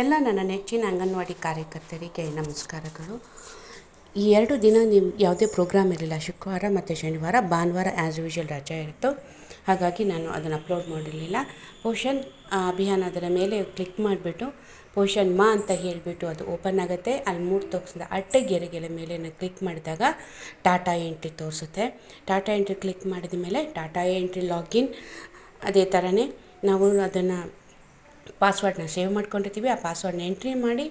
ಎಲ್ಲ ನನ್ನ ನೆಚ್ಚಿನ ಅಂಗನವಾಡಿ ಕಾರ್ಯಕರ್ತರಿಗೆ ನಮಸ್ಕಾರಗಳು. ಈ ಎರಡು ದಿನ ನಿಮ್ಮ ಯಾವುದೇ ಪ್ರೋಗ್ರಾಮ್ ಇರಲಿಲ್ಲ, ಶುಕ್ರವಾರ ಮತ್ತು ಶನಿವಾರ, ಭಾನುವಾರ ಆ್ಯಸ್ ಯೂಶ್ವಲ್ ರಜೆ ಇತ್ತು. ಹಾಗಾಗಿ ನಾನು ಅದನ್ನು ಅಪ್ಲೋಡ್ ಮಾಡಿರಲಿಲ್ಲ. ಪೋಷನ್ ಅಭಿಯಾನ ಅದರ ಮೇಲೆ ಕ್ಲಿಕ್ ಮಾಡಿಬಿಟ್ಟು ಪೋಷನ್ ಮಾ ಅಂತ ಹೇಳಿಬಿಟ್ಟು ಅದು ಓಪನ್ ಆಗುತ್ತೆ. ಅಲ್ಲಿ ಮೂರು ತೋರಿಸಿದ. ಅಡ್ಡ ಗೆರೆಗೆಲೆ ಮೇಲೆ ಕ್ಲಿಕ್ ಮಾಡಿದಾಗ ಟಾಟಾ ಎಂಟ್ರಿ ತೋರಿಸುತ್ತೆ. ಟಾಟಾ ಎಂಟ್ರಿ ಕ್ಲಿಕ್ ಮಾಡಿದ ಮೇಲೆ ಟಾಟಾ ಎಂಟ್ರಿ ಲಾಗಿನ್ ಅದೇ ಥರನೇ ನಾವು ಅದನ್ನು ಪಾಸ್ವರ್ಡನ್ನ ಸೇವ್ ಮಾಡ್ಕೊಂಡಿರ್ತೀವಿ ಆ ಪಾಸ್ವರ್ಡ್ನ ಎಂಟ್ರಿ ಮಾಡಿ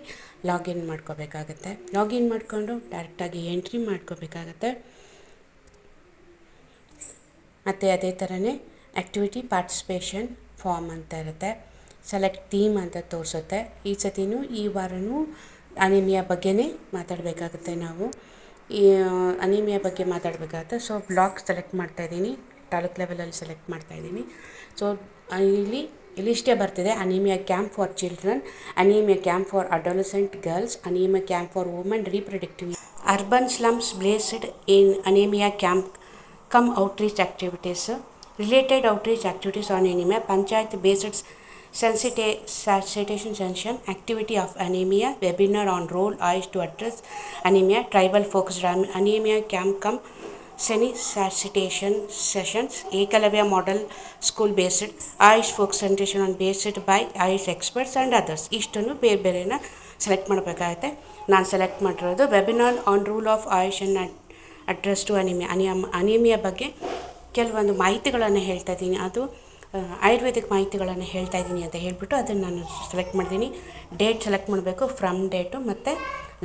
ಲಾಗಿನ್ ಮಾಡ್ಕೋಬೇಕಾಗತ್ತೆ. ಲಾಗಿನ್ ಮಾಡಿಕೊಂಡು ಡೈರೆಕ್ಟಾಗಿ ಎಂಟ್ರಿ ಮಾಡ್ಕೋಬೇಕಾಗತ್ತೆ. ಮತ್ತು ಅದೇ ಥರನೇ ಆ್ಯಕ್ಟಿವಿಟಿ ಪಾರ್ಟಿಸಿಪೇಷನ್ ಫಾರ್ಮ್ ಅಂತ ಇರುತ್ತೆ. ಸೆಲೆಕ್ಟ್ ಥೀಮ್ ಅಂತ ತೋರಿಸುತ್ತೆ. ಈ ಸತಿನೂ ಈ ವಾರನೂ ಅನಿಮಿಯಾ ಬಗ್ಗೆನೇ ಮಾತಾಡಬೇಕಾಗುತ್ತೆ ನಾವು. ಈ ಅನಿಮಿಯಾ ಬಗ್ಗೆ ಮಾತಾಡಬೇಕಾಗತ್ತೆ. ಸೊ ಬ್ಲಾಕ್ ಸೆಲೆಕ್ಟ್ ಮಾಡ್ತಾಯಿದ್ದೀನಿ ತಾಲೂಕ್ ಲೆವೆಲಲ್ಲಿ ಸೆಲೆಕ್ಟ್ ಮಾಡ್ತಾಯಿದ್ದೀನಿ ಸೊ, ಇಲ್ಲಿ ಇಲ್ಲಿಷ್ಟೇ ಬರ್ತಿದೆ anaemia camp for children anaemia camp for adolescent girls anaemia camp for women reproductive urban slums based in anaemia camp cum outreach activities related outreach activities on anaemia panchayat based sensitise sanitation session activity of anaemia webinar on role AYUSH to address anaemia tribal focused anaemia camp cum sensitisation sessions, Eklavya model school based AYUSH focused sensitisation on based by AYUSH experts and others ಇಷ್ಟನ್ನು ಬೇರೆ ಬೇರೆನ select ಮಾಡಬೇಕಾಗುತ್ತೆ. ನಾನು select ಮಾಡಿರೋದು webinar on role of AYUSH and address to anaemia ಅನಿಯಮ್ anaemia ಬಗ್ಗೆ ಕೆಲವೊಂದು ಮಾಹಿತಿಗಳನ್ನು ಹೇಳ್ತಾ ಇದ್ದೀನಿ. ಅದು ಆಯುರ್ವೇದಿಕ್ ಮಾಹಿತಿಗಳನ್ನು ಹೇಳ್ತಾ ಇದ್ದೀನಿ ಅಂತ ಹೇಳಿಬಿಟ್ಟು ಅದನ್ನು ನಾನು ಸೆಲೆಕ್ಟ್ ಮಾಡಿದ್ದೀನಿ ಡೇಟ್ ಸೆಲೆಕ್ಟ್ ಮಾಡಬೇಕು ಫ್ರಮ್ ಡೇಟು ಮತ್ತು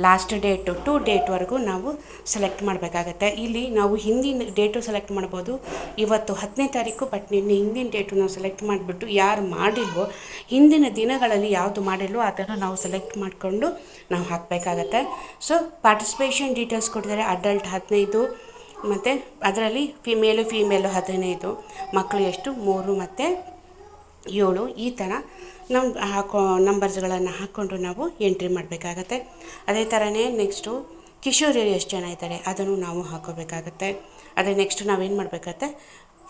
ಲಾಸ್ಟ್ ಡೇಟು ಟು ಡೇಟ್ವರೆಗೂ ನಾವು ಸೆಲೆಕ್ಟ್ ಮಾಡಬೇಕಾಗತ್ತೆ. ಇಲ್ಲಿ ನಾವು ಹಿಂದಿನ ಡೇಟು ಸೆಲೆಕ್ಟ್ ಮಾಡ್ಬೋದು. ಇವತ್ತು ಹತ್ತನೇ ತಾರೀಕು ಬಟ್ ನಿನ್ನೆ ಹಿಂದಿನ ಡೇಟು ನಾವು ಸೆಲೆಕ್ಟ್ ಮಾಡಿಬಿಟ್ಟು ಯಾರು ಮಾಡಿಲ್ವೋ, ಹಿಂದಿನ ದಿನಗಳಲ್ಲಿ ಯಾವುದು ಮಾಡಿಲ್ವೋ ಅದನ್ನು ನಾವು ಸೆಲೆಕ್ಟ್ ಮಾಡಿಕೊಂಡು ನಾವು ಹಾಕಬೇಕಾಗತ್ತೆ. ಸೊ ಪಾರ್ಟಿಸಿಪೇಷನ್ ಡೀಟೇಲ್ಸ್ ಕೊಟ್ಟಿದ್ದಾರೆ ಅಡಲ್ಟ್ ಹದಿನೈದು, ಮತ್ತು ಅದರಲ್ಲಿ ಫಿಮೇಲು ಫೀಮೇಲು ಹದಿನೈದು ಮಕ್ಕಳು ಎಷ್ಟು? ಮೂರು, ಮತ್ತು ಏಳು, ಈ ಥರ ನಮ್ಮ ಹಾಕೋ ನಂಬರ್ಸ್ಗಳನ್ನು ಹಾಕ್ಕೊಂಡು ನಾವು ಎಂಟ್ರಿ ಮಾಡಬೇಕಾಗತ್ತೆ. ಅದೇ ಥರನೇ ನೆಕ್ಸ್ಟು ಕಿಶೋರಿಯರು ಎಷ್ಟು ಜನ ಇದ್ದಾರೆ ಅದನ್ನು ನಾವು ಹಾಕೋಬೇಕಾಗತ್ತೆ. ಅದೇ ನೆಕ್ಸ್ಟ್ ನಾವೇನು ಮಾಡಬೇಕಾಗತ್ತೆ?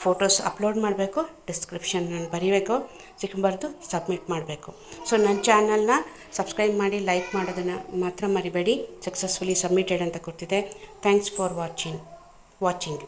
ಫೋಟೋಸ್ ಅಪ್ಲೋಡ್ ಮಾಡಬೇಕು ಡಿಸ್ಕ್ರಿಪ್ಷನ್ ಬರೀಬೇಕು, ಸಿಕ್ಕಬಾರ್ದು ಸಬ್ಮಿಟ್ ಮಾಡಬೇಕು. ಸೊ ನನ್ನ ಚಾನಲ್ನ ಸಬ್ಸ್ಕ್ರೈಬ್ ಮಾಡಿ ಲೈಕ್ ಮಾಡೋದನ್ನು ಮಾತ್ರ ಮರಿಬೇಡಿ. ಸಕ್ಸಸ್ಫುಲಿ ಸಬ್ಮಿಟೆಡ್ ಅಂತ ಕೊಡ್ತಿದೆ ಥ್ಯಾಂಕ್ಸ್ ಫಾರ್ ವಾಚಿಂಗ್ ವಾಚಿಂಗ್